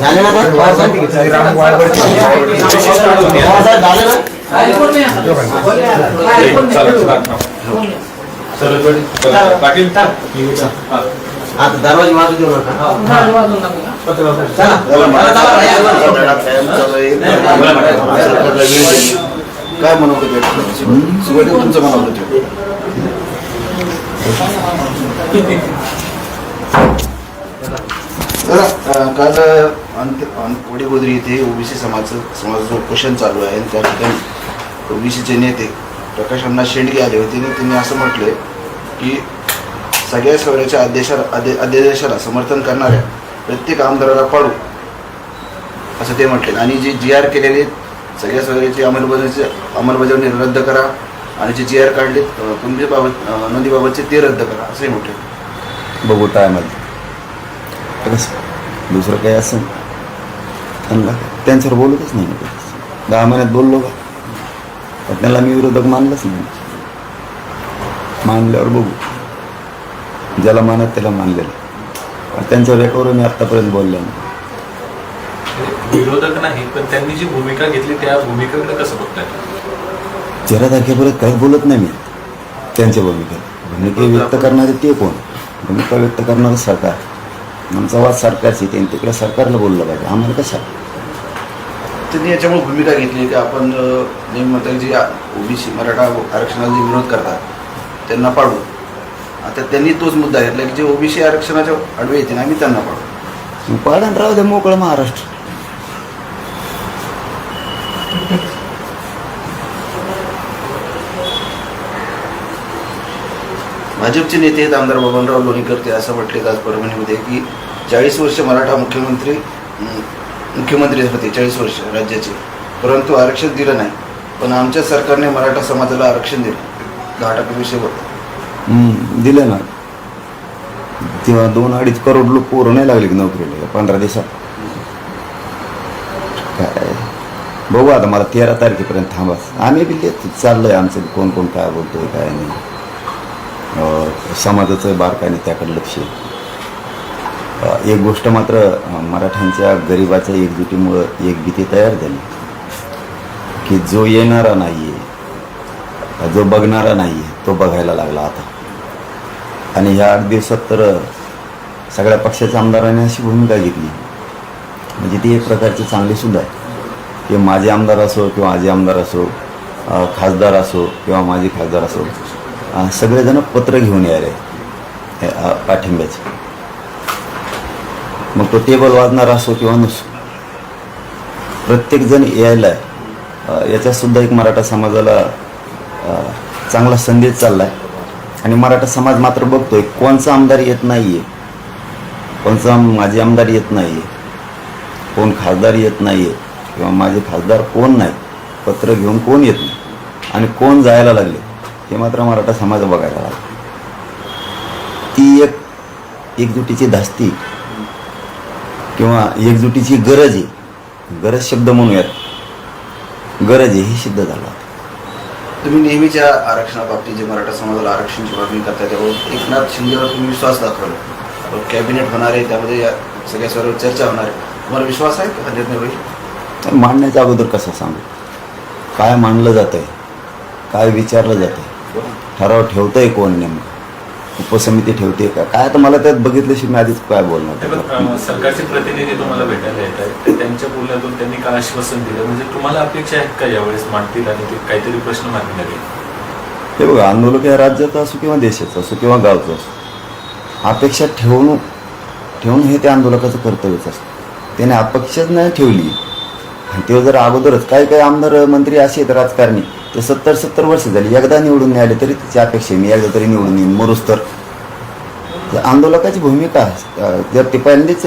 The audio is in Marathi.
झाले ना? पाटील आता दरवाजे वाजू देऊ नका. चला. काय म्हणत होते सुरुवातीला तुमचं म्हणत होते तर काल अंत येथे इथे ओबीसी समाज समाजाचं उपोषण चालू आहे आणि त्या ठिकाणी ओबीसीचे नेते प्रकाश अण्णा शेंडगे आले होते आणि त्यांनी असं म्हटलंय की सगळ्या स्वराच्या अध्याशा अध्यादेशाला समर्थन करणाऱ्या प्रत्येक आमदाराला पाडू असं ते म्हटले आणि जे जी आर केलेले सगळ्या सगळ्याची अंमलबजावणीची अंमलबजावणी रद्द करा आणि जे जी आर काढले कुंभीबाबत नदीबाबतचे ते रद्द करा असंही म्हटले बघू टायमध्ये कसं दुसरं काही असं त्यांना त्यांच्यावर बोलतच नाही. दहा महिन्यात बोललो का? पण त्यांना मी विरोधक मानलंच नाही. मानल्यावर बघू. ज्याला मानत त्याला मानलेलं. त्यांच्या रेकॉर्डवर मी आत्तापर्यंत बोललो नाही. विरोधक नाही पण त्यांनी जी भूमिका घेतली त्या भूमिकेकडे कसं बघताय? चेहरा दाखवेपर्यंत काही बोलत नाही मी. त्यांच्या भूमिका भूमिका व्यक्त करणारे ते कोण? भूमिका व्यक्त करणारं सरकार. आमचा वाद सरकारची त्यांनी तिकडे सरकारला बोललं पाहिजे. आम्हाला कशा त्यांनी याच्यामुळे भूमिका घेतली की आपण म्हणतात जे ओबीसी मराठा आरक्षणाला जे विरोध करतात त्यांना पाडू. आता त्यांनी तोच मुद्दा घेतला की जे ओबीसी आरक्षणाच्या आडवे येते ना आम्ही त्यांना पाडू. पाडण राहू द्या मोकळं महाराष्ट्र. भाजपचे नेते आहेत आमदार बबनराव लोणीकर ते असं म्हटले आज परभणीमध्ये की चाळीस वर्ष मराठा मुख्यमंत्री मुख्यमंत्री होते चाळीस वर्ष राज्याचे. परंतु आरक्षण दिलं नाही. पण आमच्या सरकारने मराठा समाजाला आरक्षण दिलं. दहा टक्के विषय होता दिलं ना. तेव्हा दोन अडीच करोड लोक पोरं नाही लागले की नोकरीला. पंधरा दिवसात. काय? बघू आता मला तेरा तारखेपर्यंत थांबा आम्ही बी चाललंय आमचं. कोण कोण काय बोलतोय काय नाही. समाजाचं बारकाईने त्याकडे लक्ष एक गोष्ट मात्र मराठ्यांच्या गरिबाच्या एकजुटीमुळं एक भीती तयार झाली. की जो येणारा नाही आहे जो बघणारा नाही आहे तो बघायला लागला आता. आणि ह्या आठ दिवसात तर सगळ्या पक्षाच्या आमदारांनी अशी भूमिका घेतली. म्हणजे ती एक प्रकारची चांगली सुद्धा आहे. की माझे आमदार असो किंवा माझे आमदार असो खासदार असो किंवा माझे खासदार असो सगळेजण पत्र घेऊन यायले हे, पाठिंब्याचे. मग तो टेबल वाजणारा असो किंवा नसो प्रत्येकजण यायला आहे याच्यातसुद्धा एक मराठा समाजाला चांगला संदेश चालला आहे आणि मराठा समाज मात्र बघतोय कोणचा आमदार येत नाही आहे कोणचा माझे आमदार येत नाही आहे कोण खासदार येत नाही आहे किंवा माझे खासदार कोण नाही पत्र घेऊन कोण येत नाही आणि कोण जायला लागले? हे मात्र मराठा समाज बघायला लागला. ती एक एकजुटीची धास्ती किंवा एकजुटीची गरज आहे. गरज शब्द म्हणूयात. गरज आहे हे सिद्ध झालं. तुम्ही नेहमीच्या आरक्षणाबाबतीत जे मराठा समाजाला आरक्षणाची मागणी करता त्यावर एकनाथ शिंदेवर तुम्ही विश्वास दाखवला. कॅबिनेट होणार आहे त्यामध्ये या सगळ्या सर्व चर्चा होणार आहे. तुम्हाला विश्वास आहे का निर्णय होईल मांडण्याच्या अगोदर कसं सांगू? काय मांडलं जात आहे काय विचारलं जात आहे ठराव ठेवतंय कोण नेमकं? उपसमिती ठेवते का? काय तर मला त्यात बघितल्याशिवाय मी आधीच काय बोलणार? सरकारचे प्रतिनिधी तुम्हाला भेटायला येत आहेत. त्यांच्या बोलण्यातून त्यांनी काय आश्वासन दिलं? म्हणजे तुम्हाला अपेक्षा आहेत का यावेळेस मांडतील आणि ते काहीतरी प्रश्न मार्गी लागेल हे बघा आंदोलक या राज्याचं असो किंवा देशाचं असो किंवा गावचं असो अपेक्षा ठेवून ठेवून हे त्या आंदोलकाचं कर्तव्यच असतं. त्याने अपेक्षाच नाही ठेवली. आणि ते जर अगोदरच काही काही आमदार मंत्री असे आहेत राजकारणी ते सत्तर सत्तर वर्ष झाली. एकदा निवडून नाही आले तरी तिची अपेक्षा मी एकदा तरी निवडून येईन. मरुस तर. आंदोलकाची भूमिका जर ते पहिल्यांदाच